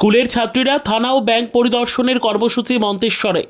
স্কুলের ছাত্রীরা থানা ও ব্যাংক পরিদর্শনের কর্মসূচি মন্তেশ্বরে।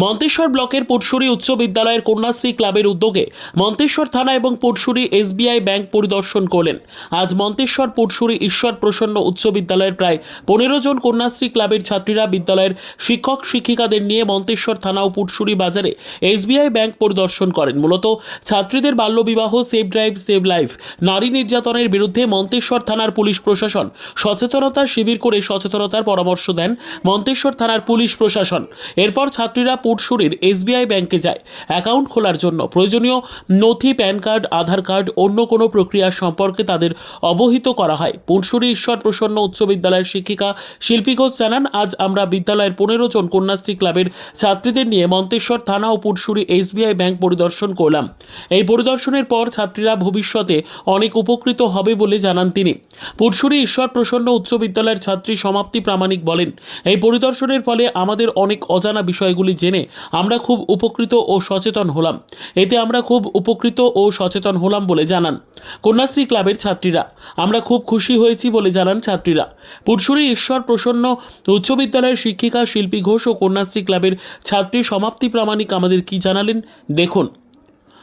মন্তেশ্বর ব্লকের পুটসুরি উচ্চ বিদ্যালয়ের কন্যাশ্রী ক্লাবের উদ্যোগে মন্তেশ্বর থানা এবং পুটসুরি এসবিআই ব্যাংক পরিদর্শন করলেন। আজ মন্তেশ্বর পুটসুরি ঈশ্বর প্রসন্ন উচ্চ বিদ্যালয়ের প্রায় পনেরো জন কন্যাশ্রী ক্লাবের ছাত্রীরা বিদ্যালয়ের শিক্ষক শিক্ষিকাদের নিয়ে মন্তেশ্বর থানা ও পুটসুরি বাজারে এসবিআই ব্যাংক পরিদর্শন করেন। মূলত ছাত্রীদের বাল্যবিবাহ, সেভ ড্রাইভ, সেভ লাইফ, নারী নির্যাতনের বিরুদ্ধে মন্তেশ্বর থানার পুলিশ প্রশাসন সচেতনতার শিবির করে সচেতনতার পরামর্শ দেন মন্তেশ্বর থানার পুলিশ প্রশাসন। এরপর ছাত্রীরা পুটসুরির এসবিআই ব্যাংকে যায়। অ্যাকাউন্ট খোলার জন্য প্রয়োজনীয় নথি, প্যান কার্ড, আধার কার্ড, অন্য কোনো প্রক্রিয়া সম্পর্কে তাদের অবহিত করা হয়। পুটসুরি ঈশ্বর প্রসন্ন উচ্চ বিদ্যালয়ের শিক্ষিকা শিল্পী ঘোষ জানান, আজ আমরা বিদ্যালয়ের পনেরো জন কন্যাশ্রী ক্লাবের ছাত্রীদের নিয়ে মন্তেশ্বর থানা ও পুটসুরি এসবিআই ব্যাংক পরিদর্শন করলাম। এই পরিদর্শনের পর ছাত্রীরা ভবিষ্যতে অনেক উপকৃত হবে বলে জানান তিনি। পুটসুরি ঈশ্বর প্রসন্ন উচ্চ বিদ্যালয়ের ছাত্রী সমাপ্তি প্রামাণিক বলেন। এই পরিদর্শনের ফলে আমাদের অনেক অজানা বিষয়গুলি জেনে আমরা খুব উপকৃত ও সচেতন হলাম। এতে আমরা খুব উপকৃত ও সচেতন হলাম বলে জানান কন্যাশ্রী ক্লাবের ছাত্রীরা। আমরা খুব খুশি হয়েছি বলে জানান ছাত্রীরা। পুটসুরি ঈশ্বর প্রসন্ন উচ্চ বিদ্যালয়ের শিক্ষিকা শিল্পী ঘোষ ও কন্যাশ্রী ক্লাবের ছাত্রী সমাপ্তি প্রামাণিক আমাদের কি জানালেন দেখুন।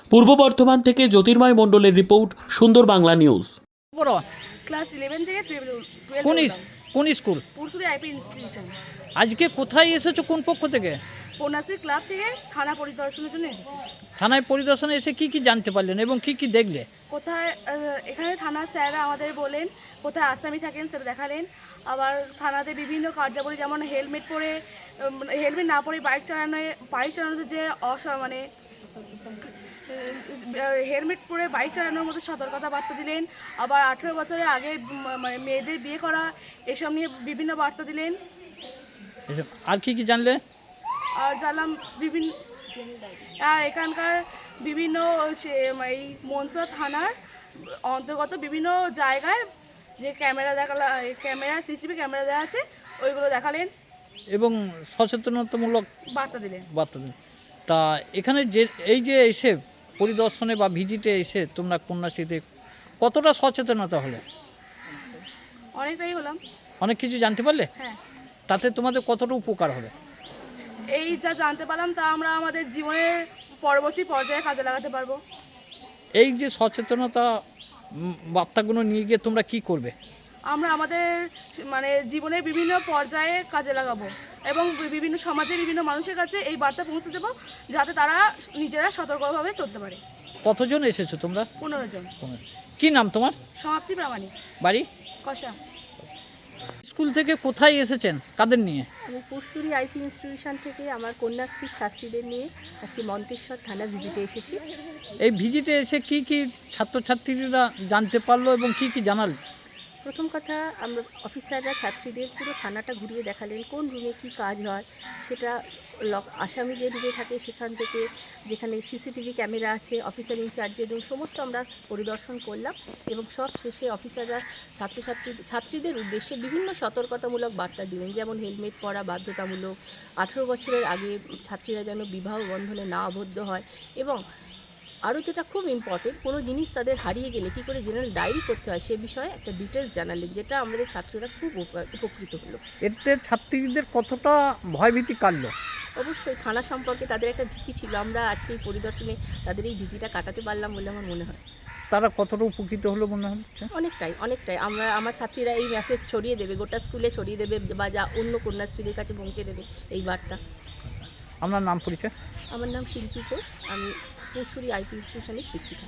পূর্ব বর্ধমান থেকে জ্যোতির্ময় মণ্ডলের রিপোর্ট সুন্দর বাংলা নিউজ। ক্লাস ইলেভেন থেকে কোন কোন স্কুল? Pursuri IP institution. আজকে কোথায় এসেছ? কোন পক্ষ থেকে? কন্যাশ্রী ক্লাব থেকে থানা পরিদর্শনের জন্য এসেছি। থানায় পরিদর্শনে এসে কি কি জানতে পারলেন এবং কি কি দেখলে? কোথায় এখানে থানার স্যাররা আমাদের বলেন কোথায় আসামি থাকেন সেটা দেখালেন। আবার থানাতে বিভিন্ন কার্যাবলী যেমন হেলমেট পরে হেলমেট না পরে বাইক চালানো বাইক চালানোতে যে অস মানে হেলমেট পরে বাইক চালানোর মতো সতর্কতা বার্তা দিলেন। আবার আঠেরো বছরের আগে মানে মেয়েদের বিয়ে করা এসব নিয়ে বিভিন্ন বার্তা দিলেন। আর কি কি জানলে? আর জানলাম বিভিন্ন আর এখানকার বিভিন্ন সে এই মনসা থানার অন্তর্গত বিভিন্ন জায়গায় যে ক্যামেরা দেখালা ক্যামেরা সিসিটিভি ক্যামেরা দেওয়া আছে ওইগুলো দেখালেন। এবং সচেতনতামূলক বার্তা দিলেন। বার্তা দিন তা এখানে যে এই যে এসে পরিদর্শনে বা ভিজিটে এসে তোমরা কন্যাশ্রীতে কতটা সচেতনতা হলে? অনেকটাই হলাম। অনেক কিছু জানতে পারলে? হ্যাঁ। তাতে তোমাদের কতটা উপকার হবে? এই যা জানতে পারলাম তা আমরা আমাদের জীবনের পরবর্তী পর্যায়ে কাজে লাগাতে পারব। এই যে সচেতনতা বার্তাগুলো নিয়ে গিয়ে তোমরা কি করবে? আমরা আমাদের মানে জীবনের বিভিন্ন পর্যায়ে কাজে লাগাবো এবং বিভিন্ন সমাজের বিভিন্ন মানুষের কাছে এই বার্তা পৌঁছে দেবো যাতে তারা নিজেরা সতর্কভাবে চলতে পারে। কতজন এসেছ তোমরা? পনেরো জন। কি নাম তোমার? সমাপ্তি প্রামাণিক। বাড়ি? কষা স্কুল থেকে কোথায় এসেছেন? কাদের নিয়ে? আমি পুরসুরি আইপি ইনস্টিটিউশন থেকে আমার কন্যাশ্রী ছাত্রীদের নিয়ে আজকে মন্তেশ্বর থানা ভিজিটে এসেছি। এই ভিজিটে এসে কি কি ছাত্রছাত্রীরা জানতে পারল এবং কি কি জানাল? প্রথম কথা, আমরা অফিসাররা, ছাত্রীদের পুরো থানাটা ঘুরিয়ে দেখালেন, কোন রুমে কি কাজ হয়, সেটা লক, আসামি যে রুমে থাকে সেখান থেকে যেখানে সিসিটিভি ক্যামেরা আছে, অফিসার ইনচার্জের রুম সমস্ত আমরা পরিদর্শন করলাম এবং সব শেষে অফিসাররা, ছাত্রছাত্রী, ছাত্রীদের উদ্দেশ্যে বিভিন্ন সতর্কতামূলক বার্তা দিলেন, যেমন হেলমেট পরা বাধ্যতামূলক, আঠেরো বছরের আগে ছাত্রীরা যেন বিবাহ বন্ধনে না আবদ্ধ হয় এবং আরও যেটা খুব ইম্পর্টেন্ট কোনো জিনিস তাদের হারিয়ে গেলে কী করে জেনারেল ডায়েরি করতে হয় সে বিষয়ে একটা ডিটেলস জানালেন যেটা আমাদের ছাত্ররা খুব উপ- উপকৃত হলো। এতে ছাত্রীদের কতটা ভয়ভীতি কাটলো? অবশ্যই থানা সম্পর্কে তাদের একটা ভীতি ছিল আমরা আজকে এই পরিদর্শনে তাদের এই ভীতিটা কাটাতে পারলাম বলে আমার মনে হয়। তারা কতটা উপকৃত হলো মনে হচ্ছে? অনেকটাই অনেকটাই। আমরা আমার ছাত্রীরা এই মেসেজ ছড়িয়ে দেবে গোটা স্কুলে ছড়িয়ে দেবে বা যা অন্য কন্যাশ্রীদের কাছে পৌঁছে দেবে এই বার্তা। আপনার নাম পরিচয়? আমার নাম শিল্পী ঘোষ। আমি পশুরি আইপি ইনস্টিটিউশনের শিক্ষিকা।